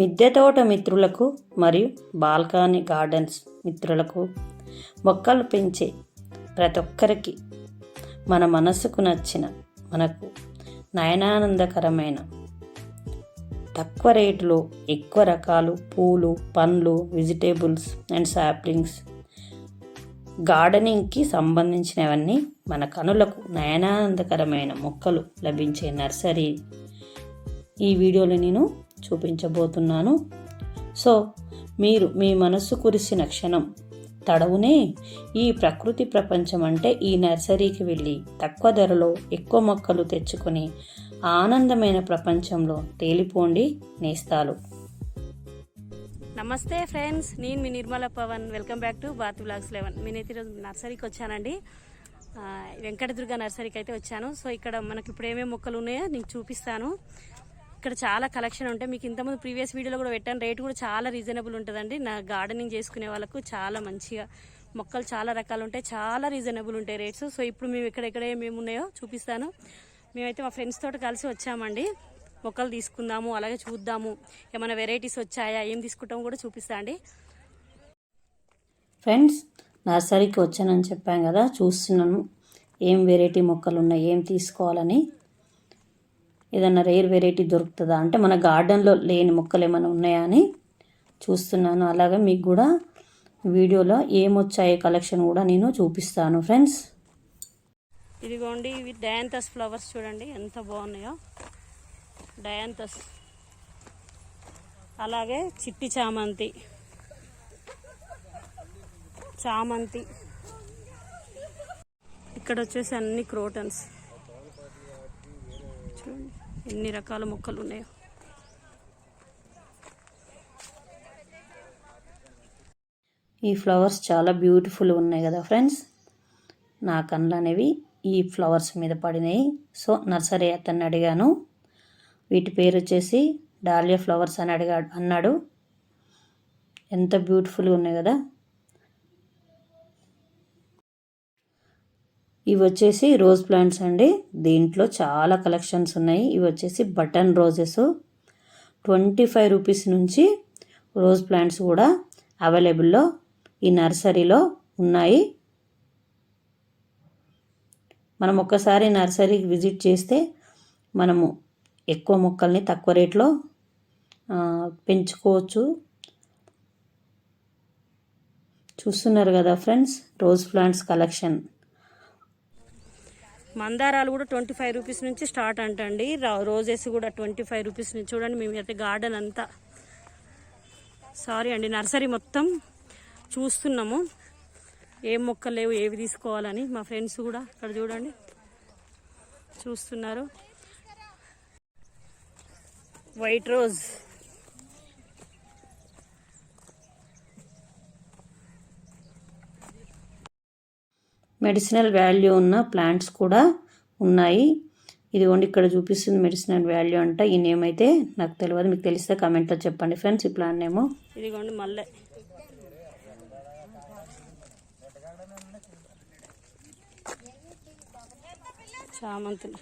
మిద్దె తోట మిత్రులకు మరియు బాల్కనీ గార్డెన్స్ మిత్రులకు మొక్కలు పెంచే ప్రతి ఒక్కరికి మన మనసుకు నచ్చిన మనకు నయనానందకరమైన తక్కువ రేటులో ఎక్కువ రకాలు పూలు పండ్లు వెజిటేబుల్స్ అండ్ సాప్లింగ్స్ గార్డెనింగ్కి సంబంధించినవన్నీ మన కనులకు నయనానందకరమైన మొక్కలు లభించే నర్సరీ. ఈ వీడియోలో నేను చూపించబోతున్నాను. సో మీరు మీ మనస్సు కురిసిన క్షణం తడవునే ఈ ప్రకృతి ప్రపంచం అంటే ఈ నర్సరీకి వెళ్ళి తక్కువ ధరలో ఎక్కువ మొక్కలు తెచ్చుకొని ఆనందమైన ప్రపంచంలో తేలిపోండి నేస్తాలు. నమస్తే ఫ్రెండ్స్ నేను మీ Nirmala Pavan. Welcome back to Bharat blogs eleven. నేనైతే ఈరోజు నర్సరీకి వచ్చానండి. వెంకటదుర్గ నర్సరీకి అయితే వచ్చాను. సో ఇక్కడ మనకి ఇప్పుడు ఏమేమి మొక్కలు ఉన్నాయో నేను చూపిస్తాను. ఇక్కడ చాలా కలెక్షన్ ఉంటాయి. మీకు ఇంతకుముందు ప్రీవియస్ వీడియోలో కూడా పెట్టాను. రేట్ కూడా చాలా రీజనబుల్ ఉంటుందండి. నా గార్డెనింగ్ చేసుకునే వాళ్ళకు చాలా మంచిగా మొక్కలు చాలా రకాలు ఉంటాయి. చాలా రీజనబుల్ ఉంటాయి రేట్స్ సో ఇప్పుడు మేము ఇక్కడ ఎక్కడ ఏమేమి ఉన్నాయో చూపిస్తాను. మేమైతే మా ఫ్రెండ్స్ తోటి కలిసి వచ్చామండి. మొక్కలు తీసుకుందాము అలాగే చూద్దాము. ఏమైనా వెరైటీస్ వచ్చాయా ఏం తీసుకుంటాము కూడా చూపిస్తా అండి. ఫ్రెండ్స్ నర్సరీకి వచ్చానని చెప్పాం కదా. చూస్తున్నాను. ఏం వెరైటీ మొక్కలు ఉన్నాయి ఏం తీసుకోవాలని. ఏదైనా రేర్ వెరైటీ దొరుకుతుందా? అంటే మన గార్డెన్లో లేని మొక్కలు ఏమైనా ఉన్నాయా అని చూస్తున్నాను. అలాగే మీకు కూడా వీడియోలో ఏమొచ్చాయి కలెక్షన్ కూడా నేను చూపిస్తాను ఫ్రెండ్స్. ఇదిగోండి ఇవి డయాంతస్ ఫ్లవర్స్ చూడండి ఎంత బాగున్నాయో. డయాంతస్. అలాగే చిట్టి చామంతి. చామంతి. ఇక్కడ వచ్చేసి అన్ని క్రోటన్స్. చూడండి. ఎన్ని రకాల మొక్కలు ఉన్నాయో ఈ ఫ్లవర్స్ చాలా బ్యూటిఫుల్ ఉన్నాయి కదా ఫ్రెండ్స్. నా కళ్ళు అనేవి ఈ ఫ్లవర్స్ మీద పడినాయి. సో నర్సరీ అతన్ని అడిగాను. వీటి పేరు వచ్చేసి డాలియా ఫ్లవర్స్ అని అడిగా అన్నాడు. ఎంత బ్యూటిఫుల్గా ఉన్నాయి కదా. ఇవి వచ్చేసి రోజ్ ప్లాంట్స్ అండి. దీంట్లో చాలా కలెక్షన్స్ ఉన్నాయి. ఇవి వచ్చేసి button roses. Twenty five rupees నుంచి రోజ్ ప్లాంట్స్ కూడా అవైలబుల్లో ఈ నర్సరీలో ఉన్నాయి. మనం ఒక్కసారి నర్సరీకి విజిట్ చేస్తే మనము ఎక్కువ మొక్కల్ని తక్కువ రేట్లో పెంచుకోవచ్చు. చూస్తున్నారు కదా ఫ్రెండ్స్ రోజ్ ప్లాంట్స్ కలెక్షన్. మందారాలు కూడా ట్వంటీ ఫైవ్ రూపీస్ నుంచి స్టార్ట్ అంటండి. రోజెస్ కూడా ట్వంటీ ఫైవ్ రూపీస్ నుంచి చూడండి. మేమైతే గార్డెన్ అంతా. సారీ అండి నర్సరీ మొత్తం చూస్తున్నాము. ఏం మొక్కలు లేవు ఏవి తీసుకోవాలని మా ఫ్రెండ్స్ కూడా ఇక్కడ చూడండి. చూస్తున్నారు. White rose. మెడిసినల్ వాల్యూ ఉన్న ప్లాంట్స్ కూడా ఉన్నాయి. ఇదిగోండి ఇక్కడ చూపిస్తుంది మెడిసినల్ వాల్యూ అంట. ఈ నేమ్ అయితే నాకు తెలియదు మీకు తెలిస్తే కామెంట్లో చెప్పండి ఫ్రెండ్స్ ఈ ప్లాంట్ నేమో. ఇదిగోండి మల్లె. చామంతులు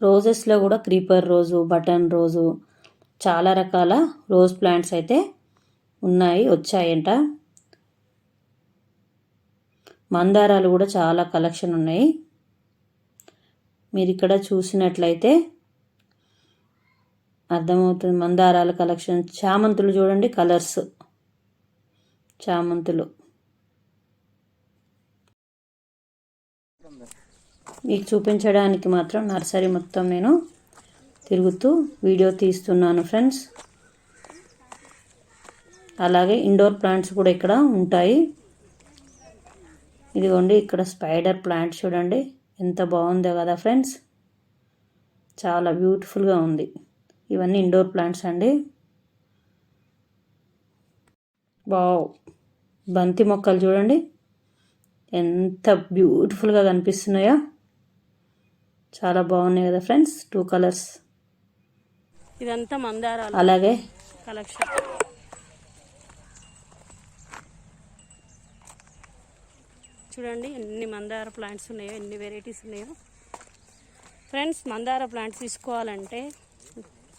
రోజెస్లో కూడా క్రీపర్ రోజు బటన్ రోజు చాలా రకాల రోజ్ ప్లాంట్స్ అయితే ఉన్నాయి వచ్చాయంట. మందారాలు కూడా చాలా కలెక్షన్ ఉన్నాయి. మీరు ఇక్కడ చూసినట్లయితే అర్థమవుతుంది మందారాల కలెక్షన్. చామంతులు చూడండి కలర్స్. చామంతులు. మీకు చూపించడానికి మాత్రం నర్సరీ మొత్తం నేను తిరుగుతూ వీడియో తీస్తున్నాను ఫ్రెండ్స్. అలాగే ఇండోర్ ప్లాంట్స్ కూడా ఇక్కడ ఉంటాయి. ఇదిగోండి ఇక్కడ స్పైడర్ ప్లాంట్ చూడండి. ఎంత బాగుందో కదా ఫ్రెండ్స్. చాలా బ్యూటిఫుల్గా ఉంది. ఇవన్నీ ఇండోర్ ప్లాంట్స్ అండి. వావ్! బంతి మొక్కలు చూడండి. ఎంత బ్యూటిఫుల్గా కనిపిస్తున్నాయో. చాలా బాగున్నాయి కదా ఫ్రెండ్స్ టూ కలర్స్. ఇదంతా మందారాలు. అలాగే. కలెక్షన్. చూడండి ఎన్ని మందార ప్లాంట్స్ ఉన్నాయో ఎన్ని వెరైటీస్ ఉన్నాయో. ఫ్రెండ్స్ మందార ప్లాంట్స్ తీసుకోవాలంటే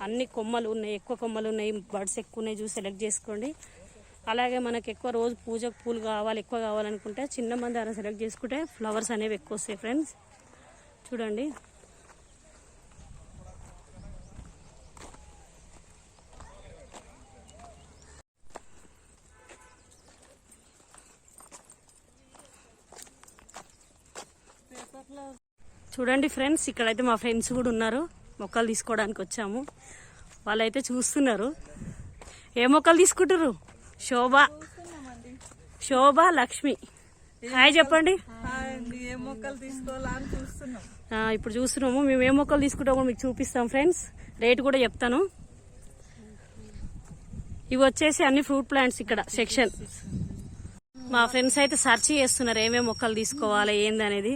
అన్ని కొమ్మలు ఉన్నాయి ఎక్కువ కొమ్మలు ఉన్నాయి బర్డ్స్ ఎక్కువ ఉన్నాయి చూసి సెలెక్ట్ చేసుకోండి. అలాగే మనకు ఎక్కువ రోజు పూజకు పూలు కావాలి ఎక్కువ కావాలనుకుంటే చిన్న మందారం సెలెక్ట్ చేసుకుంటే ఫ్లవర్స్ అనేవి ఎక్కువ వస్తాయి ఫ్రెండ్స్. చూడండి. చూడండి ఫ్రెండ్స్ ఇక్కడైతే మా ఫ్రెండ్స్ కూడా ఉన్నారు. మొక్కలు తీసుకోవడానికి వచ్చాము. వాళ్ళైతే చూస్తున్నారు. ఏ మొక్కలు తీసుకుంటారు శోభ. శోభ లక్ష్మి. హాయ్ చెప్పండి. ఇప్పుడు చూస్తున్నాము. మేము ఏ మొక్కలు తీసుకుంటామో మీకు చూపిస్తాం ఫ్రెండ్స్. రేట్ కూడా చెప్తాను. ఇవి వచ్చేసి అన్ని ఫ్రూట్ ప్లాంట్స్ ఇక్కడ సెక్షన్. మా ఫ్రెండ్స్ అయితే సెర్చ్ చేస్తున్నారు ఏమేమి మొక్కలు తీసుకోవాలి ఏంది అనేది.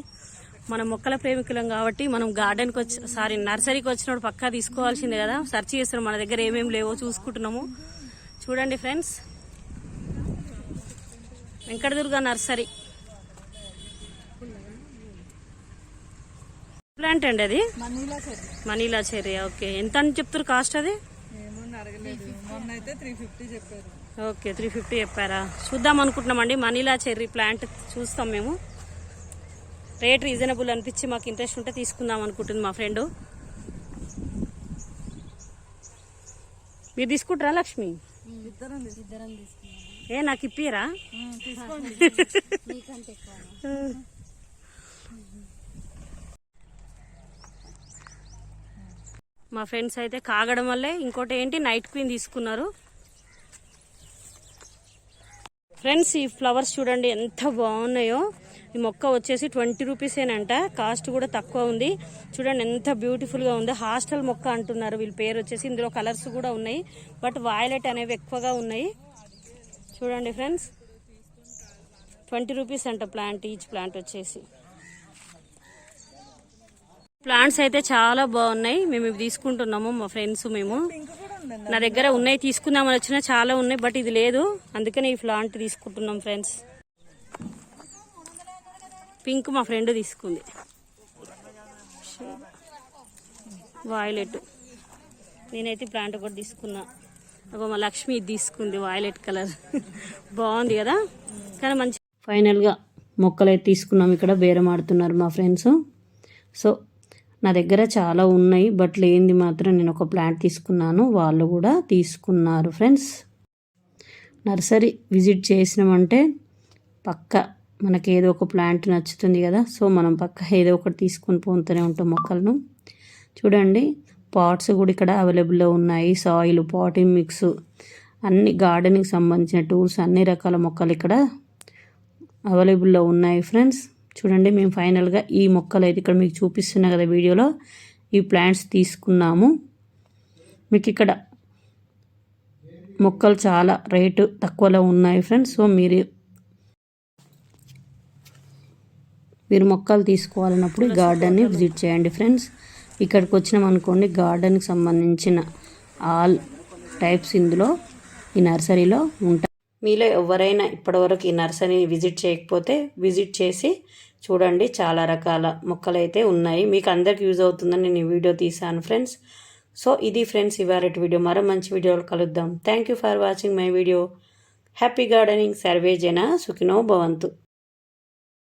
మన మొక్కల ప్రేమికులం కాబట్టి మనం గార్డెన్కి వచ్చి సారీ నర్సరీకి వచ్చినప్పుడు పక్కా తీసుకోవాల్సిందే కదా. సెర్చ్ చేస్తున్నాం మన దగ్గర ఏమేమి లేవో చూసుకుంటున్నాము. చూడండి ఫ్రెండ్స్ వెంకటదుర్గ నర్సరీ ప్లాంట్ అండి అది? మనీలా చెర్రీ ఓకే ఎంత అని చెప్తారు కాస్ట్ అది? ఓకే త్రీ ఫిఫ్టీ చెప్పారా. చూద్దాం అనుకుంటున్నామండి మనీలా చెర్రీ ప్లాంట్ చూస్తాం మేము. రేట్ రీజనబుల్ అనిపించి మాకు ఇంట్రెస్ట్ ఉంటే తీసుకుందాం అనుకుంటుంది మా ఫ్రెండ్. మీరు తీసుకుంటారా లక్ష్మి? ఏ నాకు ఇప్పియరా? మా ఫ్రెండ్స్ అయితే కాగడం వల్లే ఇంకోటి ఏంటి నైట్ క్వీన్ తీసుకున్నారు. ఫ్రెండ్స్ ఈ ఫ్లవర్స్ చూడండి ఎంత బాగున్నాయో. ఈ మొక్క వచ్చేసి ట్వంటీ రూపీసేనంట కాస్ట్ కూడా తక్కువ ఉంది. చూడండి ఎంత బ్యూటిఫుల్గా ఉంది. హాస్టల్ మొక్క అంటున్నారు వీళ్ళ పేరు వచ్చేసి. ఇందులో కలర్స్ కూడా ఉన్నాయి. బట్ వాయిలెట్ అనేవి ఎక్కువగా ఉన్నాయి. చూడండి ఫ్రెండ్స్. ట్వంటీ రూపీస్ అంట ప్లాంట్ ఈచ్ ప్లాంట్ వచ్చేసి. ప్లాంట్స్ అయితే చాలా బాగున్నాయి. మేము ఇవి తీసుకుంటున్నాము మా ఫ్రెండ్స్ మేము. నా దగ్గర ఉన్నాయి తీసుకుందామని వచ్చినా చాలా ఉన్నాయి బట్ ఇది లేదు. అందుకని ఈ ప్లాంట్ తీసుకుంటున్నాం ఫ్రెండ్స్. పింక్ మా ఫ్రెండ్ తీసుకుంది. వాయిలెట్. నేనైతే ప్లాంట్ ఒకటి తీసుకున్నా. అగో మా లక్ష్మి తీసుకుంది వాయిలెట్ కలర్. బాగుంది కదా? కానీ మంచి ఫైనల్గా మొక్కలు అయితే తీసుకున్నాం ఇక్కడ బేరం ఆడుతున్నారు మా ఫ్రెండ్స్. సో నా దగ్గర చాలా ఉన్నాయి బట్ లేనిది మాత్రం నేను ఒక ప్లాంట్ తీసుకున్నాను వాళ్ళు కూడా తీసుకున్నారు ఫ్రెండ్స్. నర్సరీ విజిట్ చేసినామంటే పక్క మనకి ఏదో ఒక ప్లాంట్ నచ్చుతుంది కదా సో మనం పక్క ఏదో ఒకటి తీసుకొని పోతూనే ఉంటాం మొక్కలను. చూడండి పాట్స్ కూడా ఇక్కడ అవైలబుల్లో ఉన్నాయి. సాయిల్ పాటింగ్ మిక్స్ అన్ని గార్డెనింగ్ సంబంధించిన టూల్స్ అన్ని రకాల మొక్కలు ఇక్కడ అవైలబుల్లో ఉన్నాయి ఫ్రెండ్స్. చూడండి మేము ఫైనల్గా ఈ మొక్కలు అయితే ఇక్కడ మీకు చూపిస్తున్నా కదా వీడియోలో. ఈ ప్లాంట్స్ తీసుకున్నాము. మీకు ఇక్కడ మొక్కలు చాలా రేటు తక్కువలో ఉన్నాయి ఫ్రెండ్స్. సో మీరు మీరు మొక్కలు తీసుకోవాలన్నప్పుడు ఈ గార్డెన్ని విజిట్ చేయండి ఫ్రెండ్స్. ఇక్కడికి వచ్చినాం అనుకోండి గార్డెన్కి సంబంధించిన ఆల్ టైప్స్ ఇందులో ఈ నర్సరీలో ఉంటాయి. మీలో ఎవరైనా ఇప్పటివరకు ఈ నర్సరీని విజిట్ చేయకపోతే విజిట్ చేసి చూడండి చాలా రకాల మొక్కలు అయితే ఉన్నాయి. మీకు అందరికి యూజ్ అవుతుందని నేను ఈ వీడియో తీసాను ఫ్రెండ్స్. సో ఇది ఫ్రెండ్స్ ఇవాళ వీడియో. మరో మంచి వీడియోలో కలుద్దాం. Thank you for watching my video happy gardening survey జన సుఖినో భవంతు.